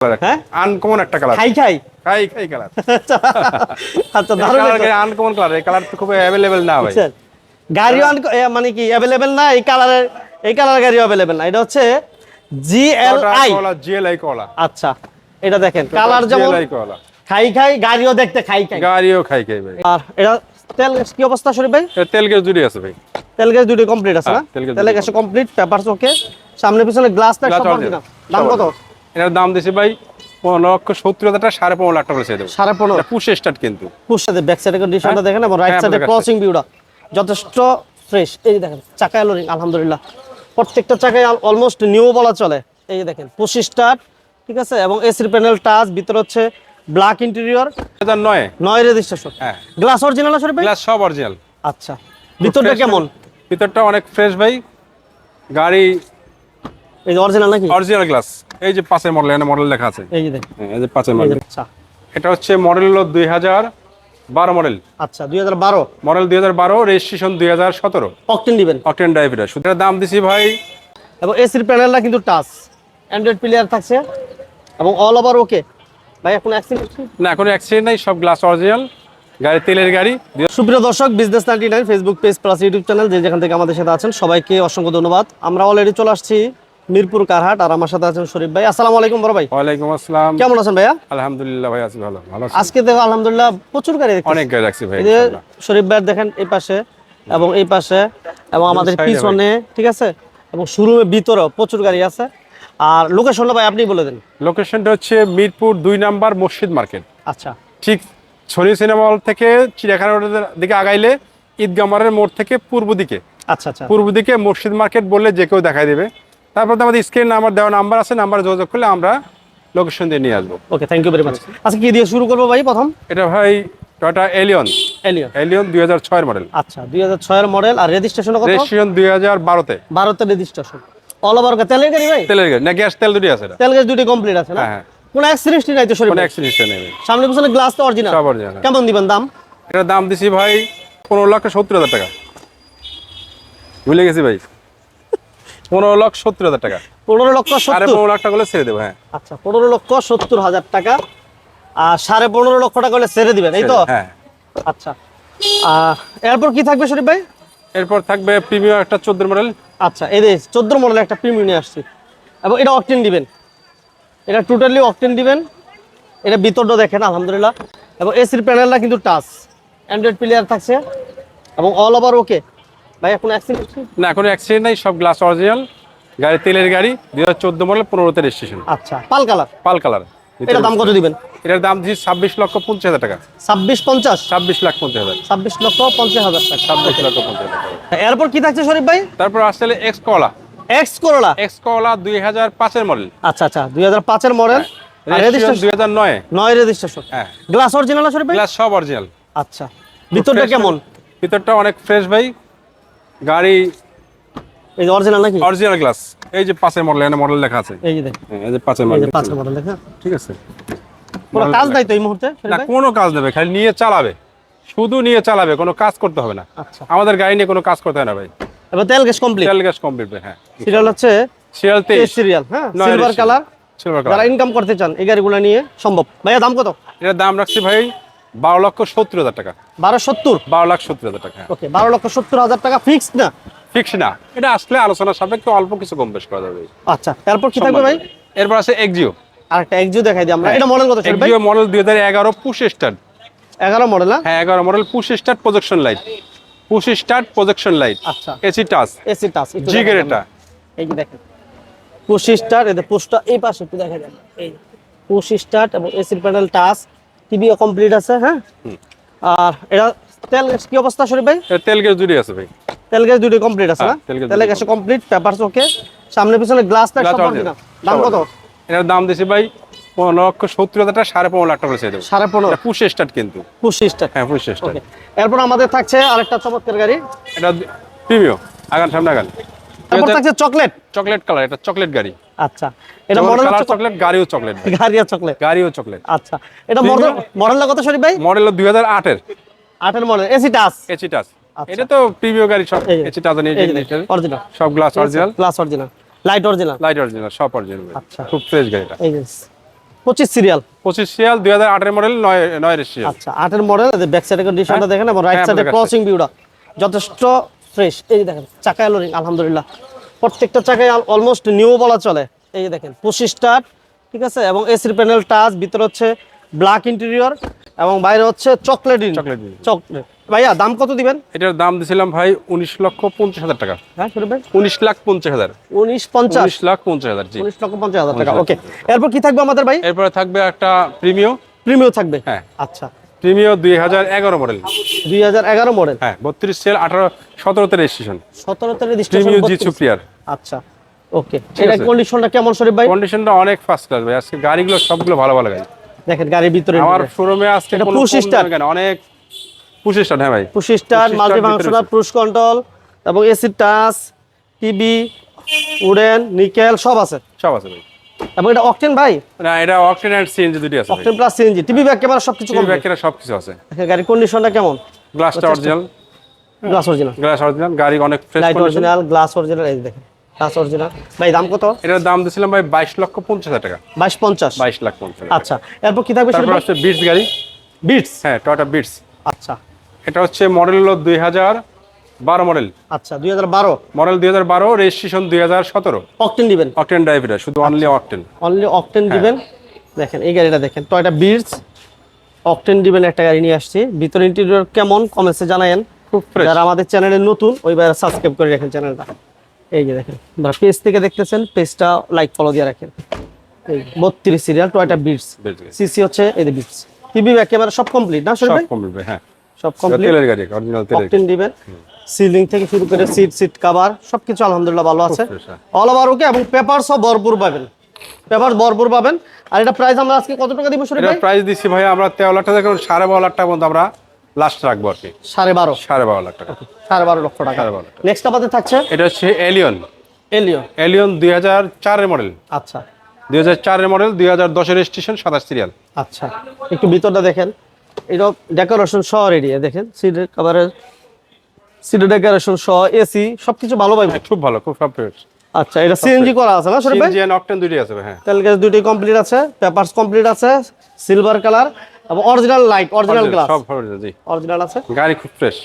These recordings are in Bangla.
হ্যাঁ? আনকমন একটা কালার খাই খাই। খাই খাই কালার আচ্ছা দারুণ আনকমন কালার এই কালার তো খুব অ্যাভেলেবেল না ভাই। গাড়িও মানে কি অ্যাভেলেবেল না এই কালারের এই কালারের গাড়িও অ্যাভেলেবেল না। এটা হচ্ছে জিএলআই কলা আচ্ছা দেখেন কালার যেমন খাই খাই গাড়িও দেখতে খাই খাই। গাড়িও খাই খাই ভাই। আর এটা তেল কি অবস্থা শরীফ ভাই? এটা তেল গ্যাস দুটি আছে ভাই। তেল গ্যাস কমপ্লিট আছে না? হ্যাঁ, তেল গ্যাস কমপ্লিট পেপারস ওকে সামনে পিছনে অরিজিনাল দাম কত? এটার দাম দিছি ভাই পনেরো লক্ষ সত্তর হাজার টাকা সাড়ে পনেরো লাখ টাকা দেবো সাড়ে পনেরো পুশ স্টার্ট কিন্তু। পুশ সাথে ব্যাক সাইডের কন্ডিশনটা? দেখেন এবং রাইট সাইডে ক্রসিং ভিউটা যথেষ্ট ফ্রেশ এই দেখেন চাকা এলোরিং আলহামদুলিল্লাহ। প্রত্যেকটা চাকায় অলমোস্ট নিউ বলা চলে। এই যে দেখেন পঁচিশ স্টার ঠিক আছে? এবং এসির প্যানেল টাচ ভিতরে হচ্ছে ব্ল্যাক ইন্টেরিয়র হাজার নয়। নয় রেজিস্ট্রেশন হ্যাঁ। গ্লাস অরিজিনাল আছে ভাই? গ্লাস সব অরিজিনাল আচ্ছা। ভিতরটা কেমন? ভিতরটা অনেক ফ্রেশ ভাই। গাড়ি এই অরিজিনাল নাকি? অরিজিনাল গ্লাস এই যে পাঁচের মডেল এখানে মডেল লেখা আছে। এই যে দেখেন। হ্যাঁ, এই যে পাঁচের মডেল আচ্ছা। এটা হচ্ছে মডেল হলো দুই হাজার বারো মডেল আচ্ছা দুই হাজার বারো? মডেল দুই হাজার বারো রেজিস্ট্রেশন দুই হাজার সতেরো। অকটেন দিবেন? অকটেন ড্রাইভ এটা সুতরাং দাম দিছি ভাই এবং এসির প্যানেলটা কিন্তু টাচ অ্যান্ড্রয়েড প্লেয়ার থাকছে। এবং অল ওভার ওকে ভাই এখন অ্যাক্সিডেন্ট না এখন অ্যাক্সিডেন্ট নাই সব গ্লাস অরিজিনাল গাড়ি তেলের গাড়ি। সুপ্রিয় দর্শক business ninety nine Facebook page plus YouTube channel যে যেখান থেকে আমাদের সাথে আছেন সবাইকে অসংখ্য ধন্যবাদ। আমরা অলরেডি চলে আসছি মিরপুর কারহাট আর আমার সাথে আছেন শরীফ ভাই। আসসালামু আলাইকুম বড় ভাই। ওয়ালাইকুম আসসালাম। কেমন আছেন ভাইয়া? আলহামদুলিল্লাহ ভাই আছি ভালো। ভালো আছি। আজকে দেখো আলহামদুলিল্লাহ প্রচুর গাড়ি দেখতেছি। অনেক গাড়ি রাখছি ভাই। শরীফ ভাই দেখেন এই পাশে এবং এই পাশে এবং আমাদের পিছনে ঠিক আছে? এবং শোরুমের ভিতরেও প্রচুর গাড়ি আছে। আর লোকেশনটা ভাই আপনি বলে দেন। লোকেশনটা হচ্ছে মিরপুর দুই নাম্বার মসজিদ মার্কেট। আচ্ছা। ঠিক ছড়ি সিনেমা হল থেকে চিড়িয়াখানা রোডের দিকে আগাইলে ঈদগামারের মোড় থেকে পূর্ব দিকে। আচ্ছা আচ্ছা। পূর্ব দিকে মসজিদ মার্কেট বললে যে কেউ দেখাই দেবে। তারপর তো আমাদের স্ক্রিন নাম্বার দেওয়া নাম্বার আছে নাম্বার যোগাযোগ করলে আমরা লোকেশন দিয়ে নিয়ে আসব। Okay thank you very much আচ্ছা কি দিয়ে শুরু করব ভাই প্রথম? এটা ভাই টয়টা এলিয়ন এলিয়ন এলিয়ন দুই হাজার ছয়ের মডেল আচ্ছা দুই হাজার ছয়ের মডেল আর রেজিস্ট্রেশন কত? রেজিস্ট্রেশন দুই হাজার বারোতে। ভারতের রেজিস্ট্রেশন অল ওভার তেলের গাড়ি ভাই? তেলের গাড়ি। না গ্যাস তেল দুটি আছে তেল গ্যাস দুটি কমপ্লিট আছে না? হ্যাঁ, হ্যাঁ। কোনো অ্যাক্সিডেন্ট নাই তো শরীর? কোনো অ্যাক্সিডেন্ট নেই সামনে পিছনে গ্লাস তো অরিজিনাল সব হ্যাঁ। কেমন দিবেন দাম? এটার দাম দিছি ভাই পনেরো লক্ষ সত্তর হাজার টাকা। ভুলে গেছি ভাই। পনেরো লক্ষ সত্তর হাজার টাকা। পনেরো লক্ষ সাড়ে পনেরো লাখ টাকা হলে ছেড়ে দেবো হ্যাঁ। আচ্ছা পনেরো লক্ষ সত্তর হাজার টাকা। আর সাড়ে পনেরো লক্ষ টাকা হলে ছেড়ে দিবেন এই তো? হ্যাঁ। আচ্ছা। এরপর কি থাকবে শরীফ ভাই? এরপর থাকবে প্রিমিয়াম একটা চোদ্দ মডেল। আচ্ছা এই যে চোদ্দ মডেল একটা প্রিমিয়াম নিয়ে আসছি। এবং এটা অকটেন দিবেন। এটা টোটালি অকটেন দিবেন। এটা ভিতরটা দেখেন আলহামদুলিল্লাহ। এবং এসির প্যানেলটা কিন্তু টাচ। অ্যান্ড্রয়েড প্লেয়ার থাকছে। এবং অল ওভার ওকে ভাই এখন অ্যাক্সিডেন্ট না এখন অ্যাক্সিডেন্ট নাই সব গ্লাস অরিজিনাল গাড়ি তেলের গাড়ি দুই হাজার চোদ্দ মডেল পনেরোতে রেজিস্ট্রেশন আচ্ছা পাল কালার পাল কালার এটা দাম কত দিবেন? এটার দাম দিচ্ছি ছাব্বিশ লক্ষ পঞ্চাশ হাজার টাকা। ছাব্বিশ পঞ্চাশ? ছাব্বিশ লাখ পঞ্চাশ হাজার। ছাব্বিশ লক্ষ পঞ্চাশ হাজার টাকা। ছাব্বিশ লক্ষ পঞ্চাশ হাজার এরপর কি থাকছে শরীফ ভাই? তারপর আসলে এক্স কলা এক্স করোলা এক্স কলা দুই হাজার পাঁচের মডেল আচ্ছা আচ্ছা দুই হাজার পাঁচের মডেল রেজিস্ট্রেশন দুই হাজার নয়। নয় রেজিস্ট্রেশন হ্যাঁ। গ্লাস অরিজিনাল শরীফ ভাই? গ্লাস সব অরিজিনাল আচ্ছা ভিতরটা কেমন? ভিতরটা অনেক ফ্রেশ ভাই। গাড়ি এই যে অরিজিনাল নাকি? অরিজিনাল গ্লাস এই যে মডেল এখানে মডেল লেখা আছে। এই যে দেখেন। হ্যাঁ, এই যে মডেল মডেল দেখেন ঠিক আছে। কোনো কাজ নাই তো এই মুহূর্তে? না কোনো কাজ নেবে খালি নিয়ে চালাবে। শুধু নিয়ে চালাবে কোনো কাজ করতে হবে না। আচ্ছা। আমাদের গাড়ি নিয়ে কোনো কাজ করতে হয় না ভাই। এবার তেল গ্যাস কমপ্লিট তেল গ্যাস কমপ্লিট হ্যাঁ। সিরিয়াল হচ্ছে সিরিয়াল সিরিয়াল হ্যাঁ? সিলভার। কালার সিলভার যারা ইনকাম করতে চান এই গাড়িগুলো নিয়ে সম্ভব। ভাইয়া দাম কত? এটার দাম রাখছি ভাই বারো লক্ষ সত্তর হাজার টাকা। বারো সত্তর? বারো লাখ সত্তর হাজার টাকা ওকে বারো লক্ষ সত্তর হাজার টাকা ফিক্সড না? ফিক্স না। এটা আসলে আলোচনা সাপেক্ষে অল্প কিছু কম বেশ করা যাবে। আচ্ছা তারপর কি থাকবে ভাই? এরপর আছে এক্সিও আরেকটা এক্সিও দেখাই দিই আমরা। হ্যাঁ। এটা মডেল কত শরীফ এক্সিও মডেল দুই হাজার এগারো পুশ স্টার্ট এগারো মডেল না হ্যাঁ এগারো model push start projection light push start projection light আচ্ছা। এসি টাচ এসি টাচ জিগের এটা এই যে দেখেন। পুশ স্টার্ট এতে পুশটা এই পাশে একটু দেখা যাবে এই পুশ স্টার্ট এবং এসির প্যানেল টাচ টিভিও কমপ্লিট আছে হ্যাঁ? আর এটা তেল গ্যাস কি অবস্থা শরীফ ভাই? তেল গ্যাস দুটি আছে ভাই। তেল গ্যাস দুটো কমপ্লিট আছে না? হ্যাঁ, তেল গ্যাস তেল দুটো কমপ্লিট পেপারস ওকে সামনে পিছনে গ্লাসটা সব। দাম কত। এটার দাম দিছি ভাই পনেরো লক্ষ সত্তর হাজার টাকা সাড়ে পনেরো লাখ টাকা ছেড়ে দেবো। সাড়ে পনেরো। পুশ স্টার্ট কিন্তু। পুশ স্টার্ট হ্যাঁ পুশ স্টার্ট এরপর আমাদের থাকছে আরেকটা চমৎকার গাড়ি। এটা প্রিমিয়াম আগান সামনে আগান। তারপর থাকছে চকলেট চকলেট কালার এটা চকলেট গাড়ি। আচ্ছা। এটা মডেল চকলেট গাড়িও চকলেট গাড়ি আর চকলেট গাড়িও চকলেট আচ্ছা। এটা মডেল মডেলটা কত শরীফ ভাই? মডেল দুই হাজার আটের। আটের মডেল এসি টাচ এসি আচ্ছা। এটা তো গাড়ি সব এসি টাচ এই যে অরিজিনাল সব glass original glass original light original light original সব অরিজিনাল আচ্ছা। খুব ফ্রেশ গাড়িটা। এই পঁচিশ সিরিয়াল পঁচিশ সিরিয়াল দুই হাজার আটের মডেল নয় নয় রেজিস্ট্রেশন আচ্ছা আটের মডেল ব্যাক সাইডের কন্ডিশনটা দেখেন এবং রাইট সাইডে ক্রসিং ভিউটা যথেষ্ট ফ্রেশ এই দেখেন চাকা এলোরিং আলহামদুলিল্লাহ। প্রত্যেকটা চাকায় অলমোস্ট নিউ বলা চলে। এই দেখেন পঁচিশ স্টার ঠিক আছে? এবং এসির প্যানেল টাচ ভিতরে হচ্ছে ব্ল্যাক ইন্টেরিয়র এবং বাইরে হচ্ছে চকলেট interior। চকলেট ভাইয়া দাম কত দিবেন? এটার দাম দিছিলাম ভাই উনিশ লক্ষ পঞ্চাশ হাজার টাকা। হ্যাঁ উনিশ লাখ পঞ্চাশ হাজার। উনিশ পঞ্চাশ। উনিশ লাখ পঞ্চাশ হাজার জি। উনিশ লক্ষ পঞ্চাশ হাজার টাকা ওকে এরপর কি থাকবে আমাদের ভাই? এরপরে থাকবে একটা প্রিমিও প্রিমিও থাকবে? হ্যাঁ। আচ্ছা। প্রিমিও দুই হাজার এগারো মডেল। দুই হাজার এগারো মডেল? হ্যাঁ বত্রিশ সেল আঠারো সতেরোতে রেজিস্ট্রেশন সতেরোতে প্রিমিও জি সুপ্রিয়ার। আচ্ছা ওকে। এটা কন্ডিশনটা কেমন শরীফ ভাই? কন্ডিশনটা অনেক ফার্স্ট ক্লাস ভাই। আজকে গাড়িগুলো সবগুলো ভালো ভালো গাড়ি। দেখেন গাড়ির ভিতরে আমার শোরুমে আজকে এটা? দামে কেন অনেক পুশ স্টার্ট হ্যাঁ ভাই। Push start multi functional. Push control এবং AC touch TV wooden nickel সব আছে। সব আছে ভাই। এবং এটা অকটেন ভাই? না এটা অকটেন অ্যান্ড সিএনজি দুটি আছে octane plus CNG TV back camera সবকিছু টিভি কমপ্লিট ব্যাকেরা সব কিছু আছে। দেখেন গাড়ির কন্ডিশনটা কেমন? গ্লাসটা original glass original glass original গাড়ি অনেক fresh light original glass original এই দেখেন গ্লাস অরিজিনাল ভাই দাম কত? এটার দাম দিছিলাম ভাই বাইশ লক্ষ পঞ্চাশ হাজার টাকা। বাইশ পঞ্চাশ? বাইশ লাখ পঞ্চাশ হাজার। আচ্ছা এরপর কি থাকবে তারপর হচ্ছে বিটস গাড়ি। বিটস হ্যাঁ টয়টা বিটস আচ্ছা। এটা হচ্ছে মডেল হলো দুই হাজার হাজার বারো মডেল। আচ্ছা দুই হাজার বারো? মডেল দুই হাজার বারো রেজিস্ট্রেশন দুই হাজার সতেরো। অকটেন দিবেন? অকটেন ড্রাইভ এটা শুধু অনলি অকটেন অনলি অকটেন দিবেন? দেখেন এই গাড়িটা দেখেন টয়টা বিটস অকটেন দিবেন একটা গাড়ি নিয়ে আসছি। ভিতরে ইন্টেরিয়র কেমন? কমেন্টসে জানায়েন। খুব ফ্রেশ যারা আমাদের চ্যানেলে নতুন ওই বাইরে সাবস্ক্রাইব করে রাখেন চ্যানেলটা এই যে দেখেন বা পেজ থেকে দেখতেছেন পেজটা লাইক ফলো দিয়ে রাখেন। এই বত্রিশ সিরিয়াল টয়টা বিটস সিসি হচ্ছে এই যে বিটস টিভি ব্যাক ক্যামেরা সব কমপ্লিট না সব কমপ্লিট হ্যাঁ। সব কমপ্লিট তেলের গাড়ি অরিজিনাল তেলের অকটেন দিবেন। সিলিং থেকে শুরু করে সিট সিট কভার সবকিছু আলহামদুলিল্লাহ ভালো আছে। অল ওভার ওকে এবং পেপারসও ভরপুর পাবেন। পেপার ভরপুর পাবেন। আর এটা প্রাইস আমরা আজকে কত টাকা দিব শরীফ ভাই প্রাইস দিচ্ছি ভাই আমরা তেরো লাখ টাকা করে সাড়ে বারো লাখ টাকা পর্যন্ত আমরা লাস্ট রাখব আর কি। সাড়ে বারো। সাড়ে বারো লাখ টাকা। সাড়ে বারো লক্ষ টাকা। সাড়ে বারো লাখ নেক্সট আমাদের থাকছে? এটা হচ্ছে এলিয়ন এলিয়ন এলিয়ন দুই হাজার চারের মডেল আচ্ছা। দুই হাজার চারের মডেল দুই হাজার দশের রেজিস্ট্রেশন সাতাশ সিরিয়াল আচ্ছা। একটু ভিতরটা দেখেন। এটা ডেকোরেশন সহ রেডি দেখেন? সিটের কাভারের সিটের ডেকোরেশন সহ এসি সবকিছু ভালো পাইবে? খুব ভালো খুব ফ্রেশ আচ্ছা এটা সিএনজি করা আছে না ভাই? সিএনজি অকটেন দুইটি আছে হ্যাঁ। তেল গ্যাস দুটি কমপ্লিট আছে পেপারস কমপ্লিট আছে সিলভার কালার এবং অরিজিনাল লাইট অরিজিনাল গ্লাস সব original, জি। অরিজিনাল আছে? গাড়ি খুব ফ্রেশ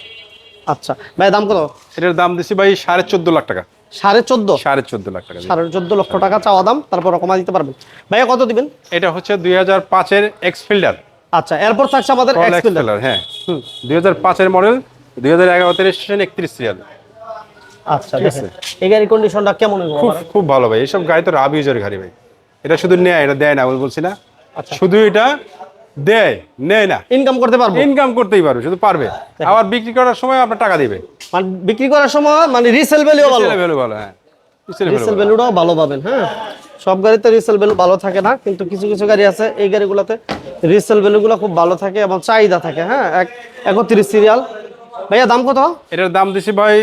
আচ্ছা ভাই দাম কত? এটার দাম দিছি ভাই সাড়ে চোদ্দ লাখ টাকা। সাড়ে চোদ্দ? সাড়ে চোদ্দ লাখ টাকা সাড়ে চোদ্দ লক্ষ টাকা চাওয়া দাম তারপর কমা দিতে পারবেন। ভাইয়া কত দিবেন? এটা হচ্ছে দুই হাজার পাঁচের এক্স ফিল্ডার আচ্ছা এরপর থাকছে আমাদের এক্স ফিল্ডার হ্যাঁ। দুই হাজার পাঁচের মডেল দুই হাজার রেজিস্ট্রেশন একত্রিশ সিরিয়াল আচ্ছা এই গাড়ির কন্ডিশনটা কেমন খুব খুব ভালো ভাই এইসব গাড়ি তো রাব ইউজের গাড়ি ভাই। এটা শুধু নেয় এটা দেয় না আমি বলছি না। শুধু এটা দেয় নেয় না। ইনকাম করতে পারব? ইনকাম করতেই পারবে শুধু পারবে। আবার বিক্রি করার সময় আপনার টাকা দিবে। মানে বিক্রি করার সময় মানে রিসেল ভ্যালুও ভালো। Value ভালো হ্যাঁ। রিসেল। ভ্যালুটাও ভালো। পাবেন হ্যাঁ। সব গাড়িতে রিসেল ভ্যালু ভালো থাকে না কিন্তু কিছু কিছু গাড়ি আছে এই গাড়িগুলোতে রিসেল ভ্যালুগুলো খুব ভালো থাকে এবং চাহিদা থাকে হ্যাঁ। এক একত্রিশ সিরিয়াল ভাইয়া দাম কত? এটার দাম দিছি ভাই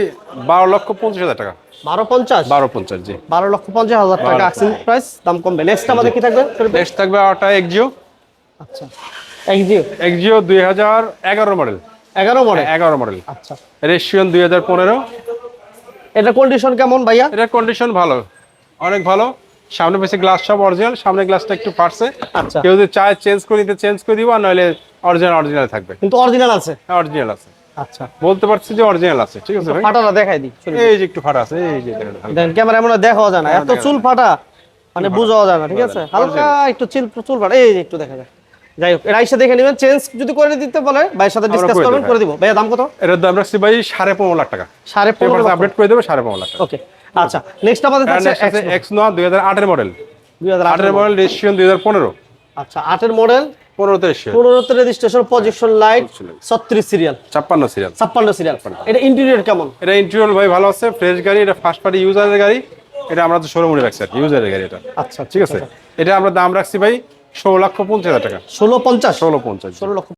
বারো লক্ষ পঞ্চাশ হাজার টাকা। বারো পঞ্চাশ? বারো পঞ্চাশ জি। বারো লক্ষ পঞ্চাশ হাজার টাকা আকসিন প্রাইস দাম কমবে। নেক্সট আমাদের কি থাকবে? নেক্সট থাকবে আটা এক্সিও আচ্ছা। এক্সিও এক্সিও দুই হাজার এগারো মডেল এগারো মডেল এগারো মডেল আচ্ছা। রেজিস্ট্রেশন দুই হাজার পনেরো। এটা কন্ডিশন কেমন ভাইয়া? এটার কন্ডিশন ভালো। অনেক ভালো। সামনে পেছে গ্লাস সব অরিজিনাল সামনে গ্লাসটা একটু ফাটছে। আচ্ছা। কেউ যদি চায় চেঞ্জ করে দিতে চেঞ্জ করে দিব আর নইলে অরিজিনাল অরিজিনাল থাকবে। কিন্তু অরিজিনাল আছে। অরিজিনাল আছে। আচ্ছা। বলতে পারছি যে অরিজিনাল আছে ঠিক আছে ভাই? ফাটাটা দেখাই দিই এই যে একটু ফাটা আছে এই যে দেখেন ক্যামেরা এমন দেখাও যায় না এত চুল ফাটা মানে বোঝাও যায় না ঠিক আছে? হালকা একটু চিল চুল ফাটা এই যে একটু দেখা যায়। যাই হোক এরা এসে দেখে নেবেন চেঞ্জ যদি করে দিতে বলে ভাইয়ের সাথে ডিসকাস করে করবেন করে দিব। ভাইয়া দাম কত? এটার দাম রাখছি ভাই সাড়ে পনেরো লাখ টাকা। সাড়ে পনেরো আপডেট করে দেবে সাড়ে পনেরো লাখ টাকা। ওকে আচ্ছা নেক্সট আমাদের থাকছে এক্স নোয়া দুই হাজার আটের মডেল দুই হাজার আটের মডেল রেজিস্ট্রেশন দুই হাজার পনেরো। আচ্ছা আটের মডেল পনেরোতে রেজিস্ট্রেশন পনেরোতে লাইট ছত্রিশ সিরিয়াল ছাপ্পান্ন সিরিয়াল ছাপ্পান্ন সিরিয়াল এটা ইন্টেরিয়র কেমন? এটা ইন্টেরিয়র ভাই ভালো আছে ফ্রেশ গাড়ি এটা ফার্স্ট পার্টি ইউজারের গাড়ি। এটা আমরা তো শোরুমে রাখছি আর ইউজারের গাড়ি এটা। আচ্ছা ঠিক আছে? এটা আমরা দাম রাখছি ভাই ষোলো লক্ষ পঞ্চাশ হাজার টাকা। ষোলো পঞ্চাশ? ষোলো পঞ্চাশ। ষোলো লক্ষ